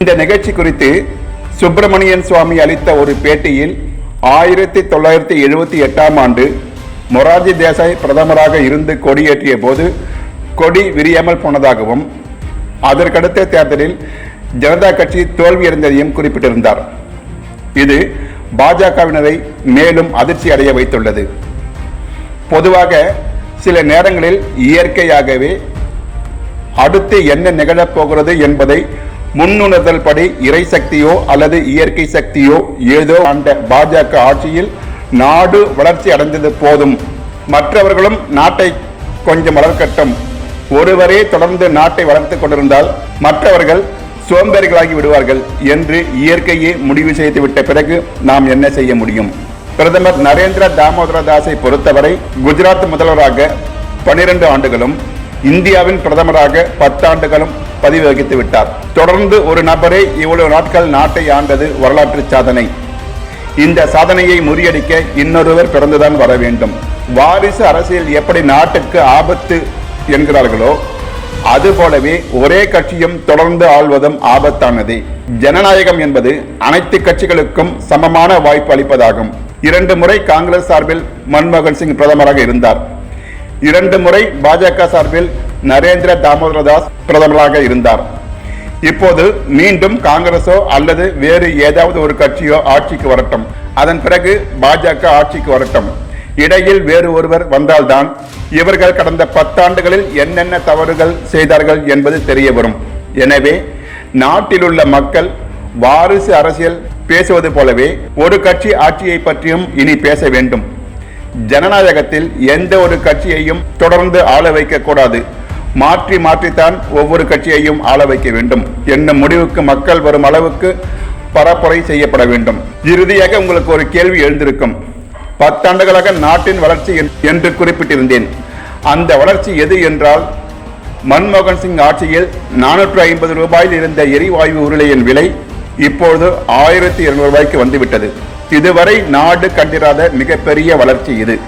இந்த நிகழ்ச்சி குறித்து சுப்பிரமணியன் சுவாமி அளித்த ஒரு பேட்டியில் ஆயிரத்தி தொள்ளாயிரத்தி எழுபத்தி எட்டாம் ஆண்டு மொரார்ஜி தேசாய் பிரதமராக இருந்து கொடியேற்றிய போது கொடி விரியாமல் போனதாகவும் அதற்கடுத்த தேர்தலில் ஜனதா கட்சி தோல்வியடைந்ததையும் குறிப்பிட்டிருந்தார். இது பாஜகவினரை மேலும் அதிர்ச்சி அடைய வைத்துள்ளது. பொதுவாக சில நேரங்களில் இயற்கையாகவே அடுத்து என்ன நிகழப்போகிறது என்பதை முன்னுணர்தல் படி இறை சக்தியோ அல்லது இயற்கை சக்தியோ ஏதோ அந்த பாஜக ஆட்சியில் நாடு வளர்ச்சி அடைந்தது போதும். மற்றவர்களும் நாட்டை கொஞ்சம் வளர்க்கட்டும். ஒருவரே தொடர்ந்து நாட்டை வளர்த்துக் கொண்டிருந்தால் மற்றவர்கள் சோம்பேறிகளாகி விடுவார்கள் என்று இயற்கையே முடிவு செய்துவிட்ட பிறகு நாம் என்ன செய்ய முடியும்? பிரதமர் நரேந்திர தாமோதர தாஸை பொறுத்தவரை குஜராத் முதல்வராக பனிரெண்டு ஆண்டுகளும் இந்தியாவின் பிரதமராக பத்தாண்டுகளும் பதிவு வகித்து விட்டார். தொடர்ந்து ஒரு நபரே இவ்வளவு நாட்கள் நாட்டை ஆண்டது வரலாற்று சாதனை. இந்த சாதனையை முறியடிக்க இன்னொருவர் பிறந்துதான் வர வேண்டும். வாரிசு அரசியல் எப்படி நாட்டுக்கு ஆபத்து என்கிறார்களோ அதுபோலவே ஒரே கட்சியும் தொடர்ந்து ஆள்வதும் ஆபத்தானது. ஜனநாயகம் என்பது அனைத்து கட்சிகளுக்கும் சமமான வாய்ப்பு அளிப்பதாகும். இரண்டு முறை காங்கிரஸ் சார்பில் மன்மோகன் சிங் பிரதமராக இருந்தார். இரண்டு முறை பாஜக சார்பில் நரேந்திர தாமோதர தாஸ் பிரதமராக இருந்தார். இப்போது மீண்டும் காங்கிரஸோ அல்லது வேறு ஏதாவது ஒரு கட்சியோ ஆட்சிக்கு வரட்டும். அதன் பிறகு பாஜக ஆட்சிக்கு வரட்டும். இடையில் வேறு ஒருவர் வந்தால்தான் இவர்கள் கடந்த பத்தாண்டுகளில் என்னென்ன தவறுகள் செய்தார்கள் என்பது தெரிய வரும் எனவே நாட்டிலுள்ள மக்கள் வாரிசு அரசியல் பேசுவது போலவே ஒரு கட்சி ஆட்சியை பற்றியும் இனி பேச வேண்டும். ஜனநாயகத்தில் எந்த ஒரு கட்சியையும் தொடர்ந்து ஆள வைக்க கூடாது. மாற்றி மாற்றித்தான் ஒவ்வொரு கட்சியையும் ஆள வைக்க வேண்டும். என்னும் முடிவுக்கு மக்கள் வரும் அளவுக்கு பரப்புரை செய்யப்பட வேண்டும். இறுதியாக உங்களுக்கு ஒரு கேள்வி எழுந்திருக்கும். பத்தாண்டுகளாக நாட்டின் வளர்ச்சி என்- என்று குறிப்பிட்டிருந்தேன். அந்த வளர்ச்சி எது என்றால் மன்மோகன் சிங் ஆட்சியில் நானூற்று ஐம்பது ரூபாயில் இருந்த எரிவாயு உருளையின் விலை இப்பொழுது ஆயிரத்தி இருநூறு ரூபாய்க்கு வந்துவிட்டது. இதுவரை நாடு கண்டிராத மிகப்பெரிய வளர்ச்சி இது.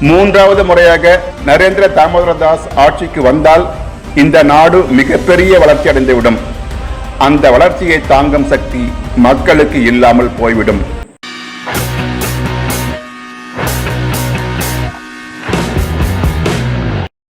மூன்றாவது முறையாக நரேந்திர தாமோதர தாஸ் ஆட்சிக்கு வந்தால் இந்த நாடு மிகப்பெரிய வளர்ச்சி அடைந்துவிடும் அந்த வளர்ச்சியை தாங்கும் சக்தி மக்களுக்கு இல்லாமல் போய்விடும்.